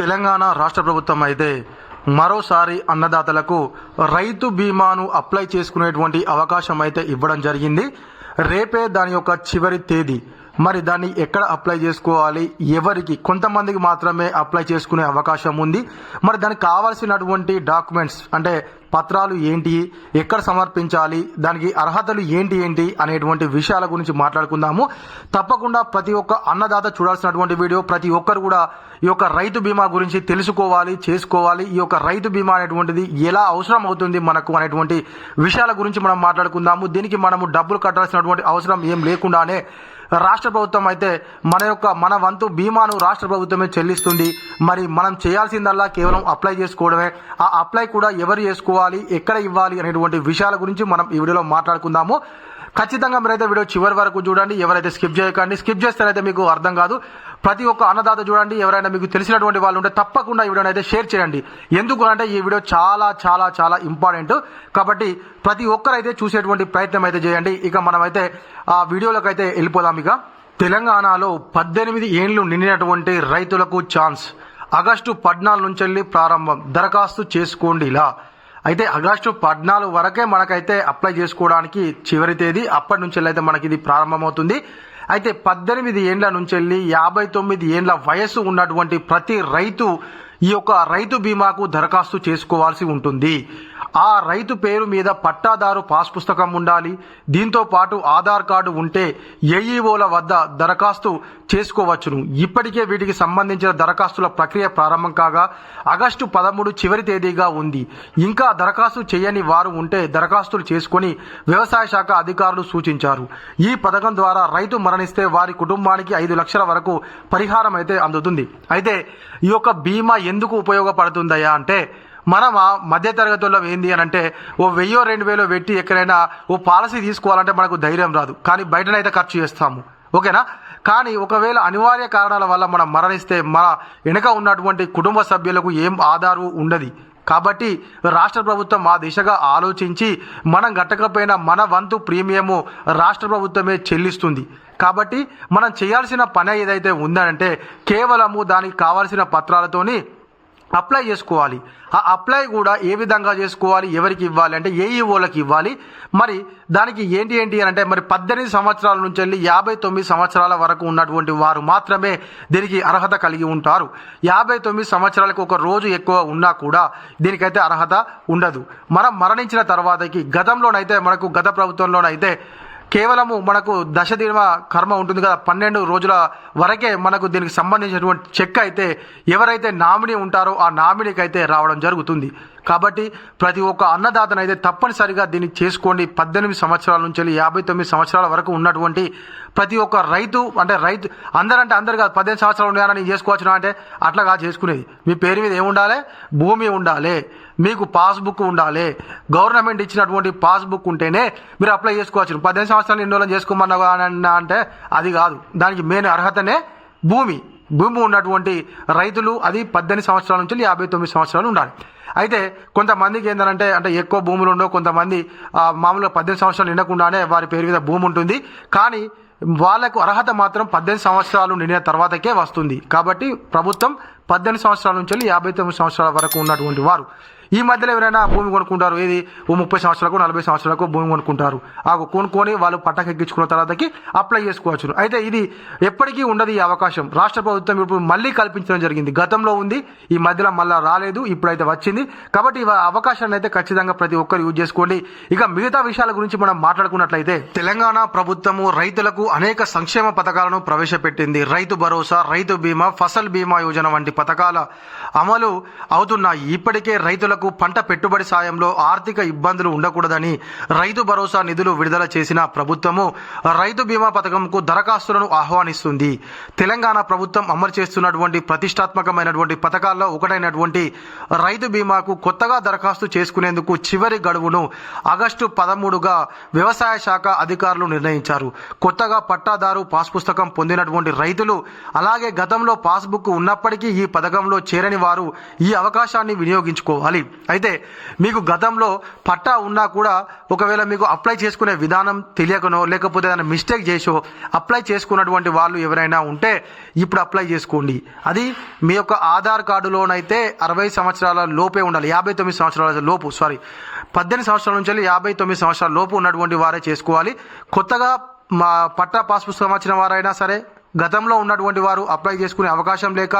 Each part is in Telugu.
తెలంగాణ రాష్ట్ర ప్రభుత్వం అయితే మరోసారి అన్నదాతలకు రైతు బీమాను అప్లై చేసుకునేటువంటి అవకాశం అయితే ఇవ్వడం జరిగింది. రేపే దాని యొక్క చివరి తేదీ. మరి దాన్ని ఎక్కడ అప్లై చేసుకోవాలి? ఎవరికి? కొంతమందికి మాత్రమే అప్లై చేసుకునే అవకాశం ఉంది. మరి దానికి కావాల్సినటువంటి డాక్యుమెంట్స్ అంటే పత్రాలు ఏంటి ఎక్కడ సమర్పించాలి దానికి అర్హతలు ఏంటి ఏంటి అనేటువంటి విషయాల గురించి మాట్లాడుకుందాము. తప్పకుండా ప్రతి ఒక్క అన్నదాత చూడాల్సినటువంటి వీడియో ప్రతి ఒక్కరు కూడా ఈ యొక్క రైతు బీమా గురించి తెలుసుకోవాలి చేసుకోవాలి. ఈ యొక్క రైతు బీమా అనేటువంటిది ఎలా అవసరం అవుతుంది మనకు అనేటువంటి విషయాల గురించి మనం మాట్లాడుకుందాము. దీనికి మనము డబ్బులు కట్టాల్సినటువంటి అవసరం ఏం లేకుండానే రాష్ట్ర ప్రభుత్వం అయితే మన యొక్క మన వంతు బీమాను రాష్ట్ర ప్రభుత్వమే చెల్లిస్తుంది. మరి మనం చేయాల్సిందల్లా కేవలం అప్లై చేసుకోవడమే. ఆ అప్లై కూడా ఎవరు చేసుకోవాలి? ఎక్కడ ఇవ్వాలి అనేటువంటి విషయాల గురించి మనం ఈ వీడియోలో మాట్లాడుకుందాము. ఖచ్చితంగా మీరైతే వీడియో చివరి వరకు చూడండి. ఎవరైతే స్కిప్ చేయకండి స్కిప్ చేస్తేనైతే మీకు అర్థం కాదు. ప్రతి ఒక్క అన్నదాత చూడండి. ఎవరైనా మీకు తెలిసినటువంటి వాళ్ళు ఉంటే తప్పకుండా ఈ వీడియోని అయితే షేర్ చేయండి. ఎందుకు అంటే ఈ వీడియో చాలా చాలా చాలా ఇంపార్టెంట్. కాబట్టి ప్రతి ఒక్కరైతే చూసేటువంటి ప్రయత్నం అయితే చేయండి. ఇక మనమైతే ఆ వీడియోలోకి అయితే వెళ్ళిపోదాం ఇక. తెలంగాణలో పద్దెనిమిది ఏండ్లు నిండినటువంటి రైతులకు ఛాన్స్. ఆగస్టు పద్నాలుగు నుంచి వెళ్ళి ప్రారంభం. దరఖాస్తు చేసుకోండి ఇలా. అయితే ఆగస్టు పద్నాలుగు వరకే మనకైతే అప్లై చేసుకోవడానికి చివరి తేదీ. అప్పటి నుంచి అయితే మనకి ఇది ప్రారంభమవుతుంది. అయితే పద్దెనిమిది ఏండ్ల నుంచి వెళ్ళి యాభై తొమ్మిది ఏండ్ల వయస్సు ఉన్నటువంటి ప్రతి రైతు ఈ యొక్క రైతు బీమాకు దరఖాస్తు చేసుకోవాల్సి ఉంటుంది. ఆ రైతు పేరు మీద పట్టాదారు పాస్ పుస్తకం ఉండాలి. దీంతో పాటు ఆధార్ కార్డు ఉంటే ఏఈఓల వద్ద దరఖాస్తు చేసుకోవచ్చును. ఇప్పటికే వీటికి సంబంధించిన దరఖాస్తుల ప్రక్రియ ప్రారంభం కాగా ఆగస్టు పదమూడు చివరి తేదీగా ఉంది. ఇంకా దరఖాస్తు చేయని వారు ఉంటే దరఖాస్తులు చేసుకొని వ్యవసాయ శాఖ అధికారులు సూచించారు. ఈ పథకం ద్వారా రైతు మరణిస్తే వారి కుటుంబానికి ఐదు లక్షల వరకు పరిహారం అయితే అందుతుంది. అయితే ఈ యొక్క బీమా ఎందుకు ఉపయోగపడుతుందయ్యా అంటే మనం మధ్య తరగతుల్లో ఏంది అని అంటే ఓ వెయ్యో రెండు వేలో పెట్టి ఎక్కడైనా ఓ పాలసీ తీసుకోవాలంటే మనకు ధైర్యం రాదు. కానీ బయటనైతే ఖర్చు చేస్తాము. ఓకేనా? కానీ ఒకవేళ అనివార్య కారణాల వల్ల మనం మరణిస్తే మన వెనుక ఉన్నటువంటి కుటుంబ సభ్యులకు ఏం ఆధారు ఉండదు. కాబట్టి రాష్ట్ర ప్రభుత్వం ఆ దిశగా ఆలోచించి మనం గట్టకపోయినా మన వంతు ప్రీమియము రాష్ట్ర ప్రభుత్వమే చెల్లిస్తుంది. కాబట్టి మనం చేయాల్సిన పని ఏదైతే ఉందంటే కేవలము దానికి కావాల్సిన పత్రాలతోని అప్లై చేసుకోవాలి. ఆ అప్లై కూడా ఏ విధంగా చేసుకోవాలి ఎవరికి ఇవ్వాలి అంటే ఏఈఓలకి ఇవ్వాలి. మరి దానికి ఏంటి ఏంటి అని అంటే మరి పద్దెనిమిది సంవత్సరాల నుంచి వెళ్ళి యాభై తొమ్మిది సంవత్సరాల వరకు ఉన్నటువంటి వారు మాత్రమే దీనికి అర్హత కలిగి ఉంటారు. యాభై తొమ్మిది సంవత్సరాలకు ఒక రోజు ఎక్కువ ఉన్నా కూడా దీనికైతే అర్హత ఉండదు. మనం మరణించిన తర్వాతకి గతంలోనైతే మనకు గత ప్రభుత్వంలోనైతే కేవలము మనకు దశ దిన కర్మ ఉంటుంది కదా పన్నెండు రోజుల వరకే మనకు దీనికి సంబంధించినటువంటి చెక్ అయితే ఎవరైతే నామినీ ఉంటారో ఆ నామినీకి అయితే రావడం జరుగుతుంది. కాబట్టి ప్రతి ఒక్క అన్నదాతనైతే తప్పనిసరిగా దీన్ని చేసుకోండి. పద్దెనిమిది సంవత్సరాల నుంచి యాభై తొమ్మిది సంవత్సరాల వరకు ఉన్నటువంటి ప్రతి ఒక్క రైతు అంటే రైతు అందరంటే అందరు కాదు పద్దెనిమిది సంవత్సరాలు ఉన్నాయని చేసుకోవచ్చునా అంటే అట్లా కాదు చేసుకునేది. మీ పేరు మీద ఏముండాలి? భూమి ఉండాలి. మీకు పాస్బుక్ ఉండాలి. గవర్నమెంట్ ఇచ్చినటువంటి పాస్బుక్ ఉంటేనే మీరు అప్లై చేసుకోవచ్చు. పద్దెనిమిది సంవత్సరాలు ఎన్ని రోజులు చేసుకోమన్నా అంటే అది కాదు. దానికి మెయిన్ అర్హతనే భూమి. భూమి ఉన్నటువంటి రైతులు అది పద్దెనిమిది సంవత్సరాల నుంచి యాభై తొమ్మిది సంవత్సరాలు ఉండాలి. అయితే కొంతమందికి ఏంటంటే అంటే ఎక్కువ భూములు ఉండవు. కొంతమంది మామూలుగా పద్దెనిమిది సంవత్సరాలు నిండకుండానే వారి పేరు మీద భూమి ఉంటుంది. కానీ వాళ్ళకు అర్హత మాత్రం పద్దెనిమిది సంవత్సరాలు నిండిన తర్వాతకే వస్తుంది. కాబట్టి ప్రభుత్వం పద్దెనిమిది సంవత్సరాల నుంచి వెళ్ళి యాభై తొమ్మిది సంవత్సరాల వరకు ఉన్నటువంటి వారు. ఈ మధ్యలో ఎవరైనా భూమి కొనుక్కుంటారు? ఏది? ఓ ముప్పై సంవత్సరాలకు నలభై సంవత్సరాలకు భూమి కొనుక్కుంటారు. ఆ కొనుక్కొని వాళ్ళు పట్టకెక్కించుకున్న తర్వాతకి అప్లై చేసుకోవచ్చు అయితే ఇది ఎప్పటికీ ఉండదు ఈ అవకాశం. రాష్ట్ర ప్రభుత్వం ఇప్పుడు మళ్ళీ కల్పించడం జరిగింది. గతంలో ఉంది ఈ మధ్యలో మళ్ళీ రాలేదు ఇప్పుడైతే వచ్చింది. కాబట్టి ఈ అవకాశాన్ని అయితే ఖచ్చితంగా ప్రతి ఒక్కరు యూజ్ చేసుకోండి. ఇక మిగతా విషయాల గురించి మనం మాట్లాడుకున్నట్లయితే తెలంగాణ ప్రభుత్వము రైతులకు అనేక సంక్షేమ పథకాలను ప్రవేశపెట్టింది. రైతు భరోసా రైతు బీమా ఫసల్ బీమా యోజన వంటి పథకాల అమలు అవుతున్నాయి. ఇప్పటికే రైతులకు పంట పెట్టుబడి సాయంలో ఆర్థిక ఇబ్బందులు ఉండకూడదని రైతు భరోసా నిధులు విడుదల చేసిన ప్రభుత్వము రైతు బీమా పథకంకు దరఖాస్తులను ఆహ్వానిస్తుంది. తెలంగాణ ప్రభుత్వం అమలు చేస్తున్నటువంటి ప్రతిష్టాత్మకమైనటువంటి పథకాల్లో ఒకటైనటువంటి రైతు బీమాకు కొత్తగా దరఖాస్తు చేసుకునేందుకు చివరి గడువును ఆగస్టు పదమూడుగా వ్యవసాయ శాఖ అధికారులు నిర్ణయించారు. కొత్తగా పట్టాదారు పాస్ పుస్తకం పొందినటువంటి రైతులు అలాగే గతంలో పాస్బుక్ ఉన్నప్పటికీ ఈ పథకంలో చేరని వారు ఈ అవకాశాన్ని వినియోగించుకోవాలి. అయితే మీకు గతంలో పట్టా ఉన్నా కూడా ఒకవేళ మీకు అప్లై చేసుకునే విధానం తెలియకనో లేకపోతే ఏదైనా మిస్టేక్ చేసో అప్లై చేసుకున్నటువంటి వాళ్ళు ఎవరైనా ఉంటే ఇప్పుడు అప్లై చేసుకోండి. అది మీ యొక్క ఆధార్ కార్డులోనైతే అరవై సంవత్సరాల లోపే ఉండాలి. యాభై తొమ్మిది సంవత్సరాల లోపు సారీ పద్దెనిమిది సంవత్సరాల నుంచి యాభై తొమ్మిది సంవత్సరాల లోపు ఉన్నటువంటి వారే చేసుకోవాలి. కొత్తగా మా పట్టా పాస్ పుస్తకం వచ్చిన వారైనా సరే గతంలో ఉన్నటువంటి వారు అప్లై చేసుకునే అవకాశం లేక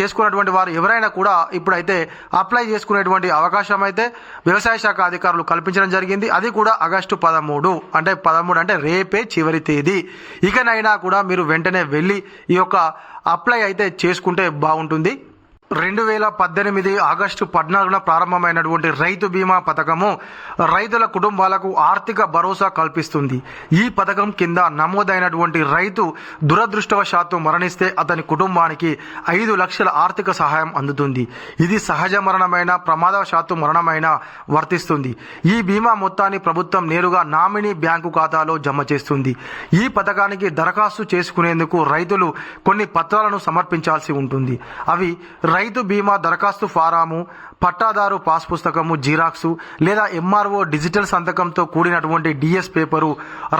చేసుకున్నటువంటి వారు ఎవరైనా కూడా ఇప్పుడైతే అప్లై చేసుకునేటువంటి అవకాశం అయితే వ్యవసాయ శాఖ అధికారులు కల్పించడం జరిగింది. అది కూడా ఆగస్టు పదమూడు. అంటే పదమూడు అంటే రేపే చివరి తేదీ. ఇకనైనా కూడా మీరు వెంటనే వెళ్ళి ఈ యొక్క అప్లై అయితే చేసుకుంటే బాగుంటుంది. రెండు వేల పద్దెనిమిది ఆగస్టు పద్నాలుగున ప్రారంభమైనటువంటి రైతు బీమా పథకము రైతుల కుటుంబాలకు ఆర్థిక భరోసా కల్పిస్తుంది. ఈ పథకం కింద నమోదైనటువంటి రైతు దురదృష్టవశాత్తు మరణిస్తే అతని కుటుంబానికి ఐదు లక్షల ఆర్థిక సహాయం అందుతుంది. ఇది సహజ మరణమైన ప్రమాదవశాత్తు మరణమైన వర్తిస్తుంది. ఈ బీమా మొత్తాన్ని ప్రభుత్వం నేరుగా నామినీ బ్యాంకు ఖాతాలో జమ చేస్తుంది. ఈ పథకానికి దరఖాస్తు చేసుకునేందుకు రైతులు కొన్ని పత్రాలను సమర్పించాల్సి ఉంటుంది. అవి రైతు బీమా దరఖాస్తు ఫారాము పట్టాదారు పాస్ పుస్తకము జిరాక్సు లేదా ఎంఆర్ఓ డిజిటల్ సంతకంతో కూడినటువంటి డిఎస్ పేపరు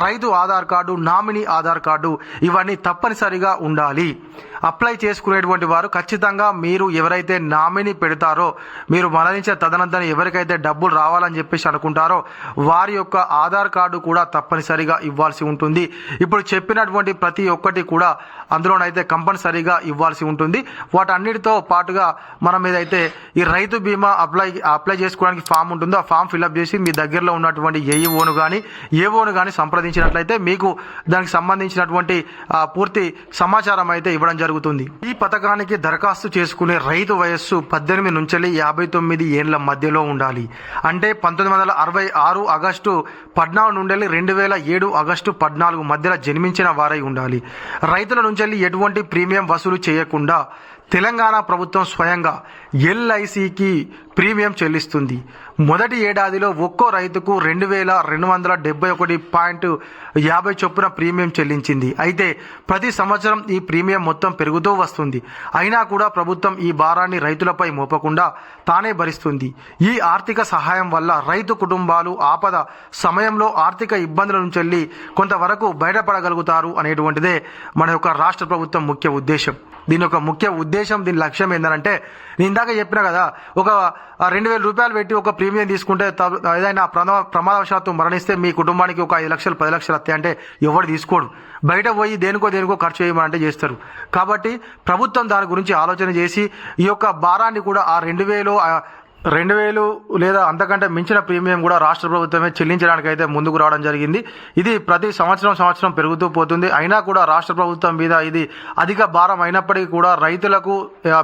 రైతు Aadhaar card nominee Aadhaar card ఇవన్నీ తప్పనిసరిగా ఉండాలి. అప్లై చేసుకునేటువంటి వారు ఖచ్చితంగా మీరు ఎవరైతే నామినీ పెడతారో మీరు మరణించే తదనంతరం ఎవరికైతే డబ్బులు రావాలని చెప్పేసి అనుకుంటారో వారి యొక్క ఆధార్ కార్డు కూడా తప్పనిసరిగా ఇవ్వాల్సి ఉంటుంది. ఇప్పుడు చెప్పినటువంటి ప్రతి ఒక్కటి కూడా అందులోనైతే కంపల్సరీగా ఇవ్వాల్సి ఉంటుంది. వాటన్నిటితో పాటు పాటుగా మనం ఏదైతే ఈ రైతు బీమా అప్లై అప్లై చేసుకోవడానికి ఫామ్ ఉంటుందో ఆ ఫామ్ ఫిల్అప్ చేసి మీ దగ్గరలో ఉన్నటువంటి ఏఈఓను కానీ ఏఓను కానీ సంప్రదించినట్లయితే మీకు దానికి సంబంధించినటువంటి పూర్తి సమాచారం అయితే ఇవ్వడం జరుగుతుంది. ఈ పథకానికి దరఖాస్తు చేసుకునే రైతు వయస్సు పద్దెనిమిది నుంచి యాభై తొమ్మిది ఏళ్ళ మధ్యలో ఉండాలి. అంటే పంతొమ్మిది వందల అరవై ఆరు ఆగస్టు పద్నాలుగు నుండి రెండు వేల ఏడు ఆగస్టు పద్నాలుగు మధ్యలో జన్మించిన వారై ఉండాలి. రైతుల నుంచి ఎటువంటి ప్రీమియం వసూలు చేయకుండా తెలంగాణ ప్రభుత్వం స్వయంగా ఎల్ఐసికి ప్రీమియం చెల్లిస్తుంది. మొదటి ఏడాదిలో ఒక్కో రైతుకు రెండు వేల రెండు వందల డెబ్బై ఒకటి పాయింట్ యాభై చొప్పున ప్రీమియం చెల్లించింది. అయితే ప్రతి సంవత్సరం ఈ ప్రీమియం మొత్తం పెరుగుతూ వస్తుంది. అయినా కూడా ప్రభుత్వం ఈ భారాన్ని రైతులపై మోపకుండా తానే భరిస్తుంది. ఈ ఆర్థిక సహాయం వల్ల రైతు కుటుంబాలు ఆపద సమయంలో ఆర్థిక ఇబ్బందుల నుంచి వెళ్ళి కొంతవరకు బయటపడగలుగుతారు అనేటువంటిదే మన యొక్క రాష్ట్ర ప్రభుత్వం ముఖ్య ఉద్దేశం. దీని యొక్క ముఖ్య ఉద్దేశం దీని లక్ష్యం ఏంటంటే నేను ఇందాక చెప్పిన కదా ఒక రెండు వేల రూపాయలు పెట్టి ఒక ప్రీమియం తీసుకుంటే త- ఏదైనా ప్రమా ప్రమాదవశాత్తు మరణిస్తే మీ కుటుంబానికి ఒక ఐదు లక్షలు పది లక్షలు వస్తాయి అంటే ఎవడు తీసుకోడు. బయట పోయి దేనికో దేనికో ఖర్చు చేయమంటే చేస్తారు. కాబట్టి ప్రభుత్వం దాని గురించి ఆలోచన చేసి ఈ యొక్క భారాన్ని కూడా ఆ రెండు వేలు రెండు వేలు లేదా అంతకంటే మించిన ప్రీమియం కూడా రాష్ట్ర ప్రభుత్వమే చెల్లించడానికి అయితే ముందుకు రావడం జరిగింది. ఇది ప్రతి సంవత్సరం సంవత్సరం పెరుగుతూ పోతుంది. అయినా కూడా రాష్ట్ర ప్రభుత్వం మీద ఇది అధిక భారం అయినప్పటికీ కూడా రైతులకు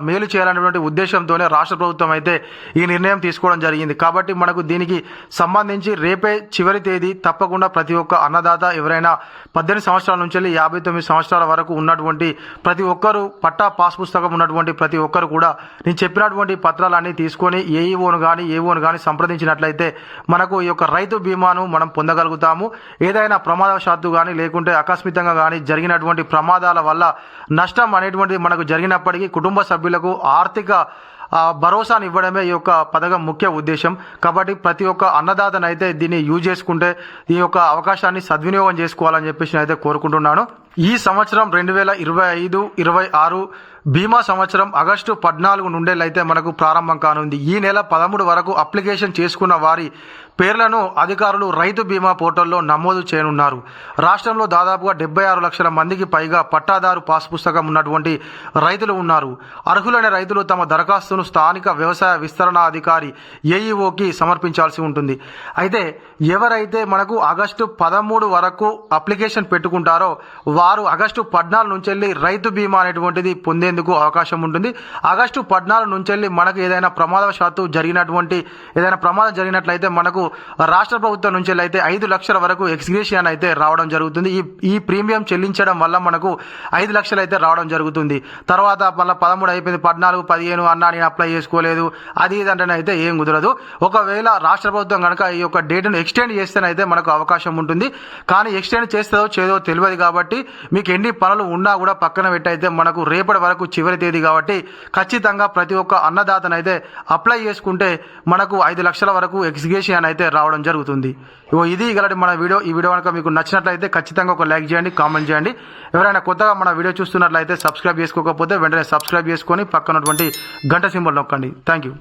మేలు చేయాలనేటువంటి ఉద్దేశంతోనే రాష్ట్ర ప్రభుత్వం అయితే ఈ నిర్ణయం తీసుకోవడం జరిగింది. కాబట్టి మనకు దీనికి సంబంధించి రేపే చివరి తేదీ తప్పకుండా ప్రతి ఒక్క అన్నదాత ఎవరైనా పద్దెనిమిది సంవత్సరాల నుంచి యాభై తొమ్మిది సంవత్సరాల వరకు ఉన్నటువంటి ప్రతి ఒక్కరు పట్టా పాస్ పుస్తకం ఉన్నటువంటి ప్రతి ఒక్కరు కూడా నేను చెప్పినటువంటి పత్రాలన్నీ తీసుకొని ఏ ఏఈఓను కానీ ఏఓను కానీ సంప్రదించినట్లయితే మనకు ఈ యొక్క రైతు బీమాను మనం పొందగలుగుతాము. ఏదైనా ప్రమాదవశాత్తు కానీ లేకుంటే ఆకస్మితంగా కానీ జరిగినటువంటి ప్రమాదాల వల్ల నష్టం అనేటువంటిది మనకు జరిగినప్పటికీ కుటుంబ సభ్యులకు ఆర్థిక భరోసాను ఇవ్వడమే ఈ యొక్క పథకం ముఖ్య ఉద్దేశం. కాబట్టి ప్రతి ఒక్క అన్నదాతనైతే దీన్ని యూజ్ చేసుకుంటే ఈ యొక్క అవకాశాన్ని సద్వినియోగం చేసుకోవాలని చెప్పేసి అయితే కోరుకుంటున్నాను. ఈ సంవత్సరం రెండు వేల ఇరవై ఐదు ఇరవై ఆరు బీమా సంవత్సరం ఆగస్టు పద్నాలుగు నుండేలైతే మనకు ప్రారంభం కానుంది. ఈ నెల పదమూడు వరకు అప్లికేషన్ చేసుకున్న వారి పేర్లను అధికారులు రైతు బీమా పోర్టల్లో నమోదు చేయనున్నారు. రాష్ట్రంలో దాదాపుగా డెబ్బై ఆరు లక్షల మందికి పైగా పట్టాదారు పాస్ పుస్తకం ఉన్నటువంటి రైతులు ఉన్నారు. అర్హులైన రైతులు తమ దరఖాస్తును స్థానిక వ్యవసాయ విస్తరణ అధికారి ఏఈఓకి సమర్పించాల్సి ఉంటుంది. అయితే ఎవరైతే మనకు ఆగస్టు పదమూడు వరకు అప్లికేషన్ పెట్టుకుంటారో వారు ఆగస్టు పద్నాలుగు నుంచి వెళ్ళి రైతు బీమా అనేటువంటిది పొందేందుకు అవకాశం ఉంటుంది. ఆగస్టు పద్నాలుగు నుంచి వెళ్ళి మనకు ఏదైనా ప్రమాదవశాత్తు జరిగినటువంటి ఏదైనా ప్రమాదం జరిగినట్లయితే మనకు రాష్ట్ర ప్రభుత్వం నుంచి అయితే ఐదు లక్షల వరకు ఎక్స్గ్రేషియన్ అయితే రావడం జరుగుతుంది. ఈ ఈ ప్రీమియం చెల్లించడం వల్ల మనకు ఐదు లక్షలు అయితే రావడం జరుగుతుంది. తర్వాత మళ్ళీ పదమూడు అయిపోయింది. పద్నాలుగు పదిహేను అన్నా నేను అప్లై చేసుకోలేదు. అది ఇది అయితే ఏం కుదరదు. ఒకవేళ రాష్ట్ర ప్రభుత్వం కనుక ఈ యొక్క డేట్ను ఎక్స్టెండ్ చేస్తేనైతే మనకు అవకాశం ఉంటుంది. కానీ ఎక్స్టెండ్ చేస్తుందో చేదో తెలియదు కాబట్టి మీకు ఎన్ని పనులు ఉన్నా కూడా పక్కన పెట్టయితే మనకు రేపటి వరకు చివరి తేదీ కాబట్టి ఖచ్చితంగా ప్రతి ఒక్క అన్నదాతనైతే అప్లై చేసుకుంటే మనకు ఐదు లక్షల వరకు ఎగ్జిగేషన్ అయితే రావడం జరుగుతుంది. ఇగో ఇది ఇలాంటి మన వీడియో. ఈ వీడియో కనుక మీకు నచ్చినట్లయితే ఖచ్చితంగా ఒక లైక్ చేయండి కామెంట్ చేయండి. ఎవరైనా కొత్తగా మన వీడియో చూస్తున్నట్లయితే సబ్స్క్రైబ్ చేసుకోకపోతే వెంటనే సబ్స్క్రైబ్ చేసుకొని పక్కనటువంటి గంట సింబల్ నొక్కండి. Thank you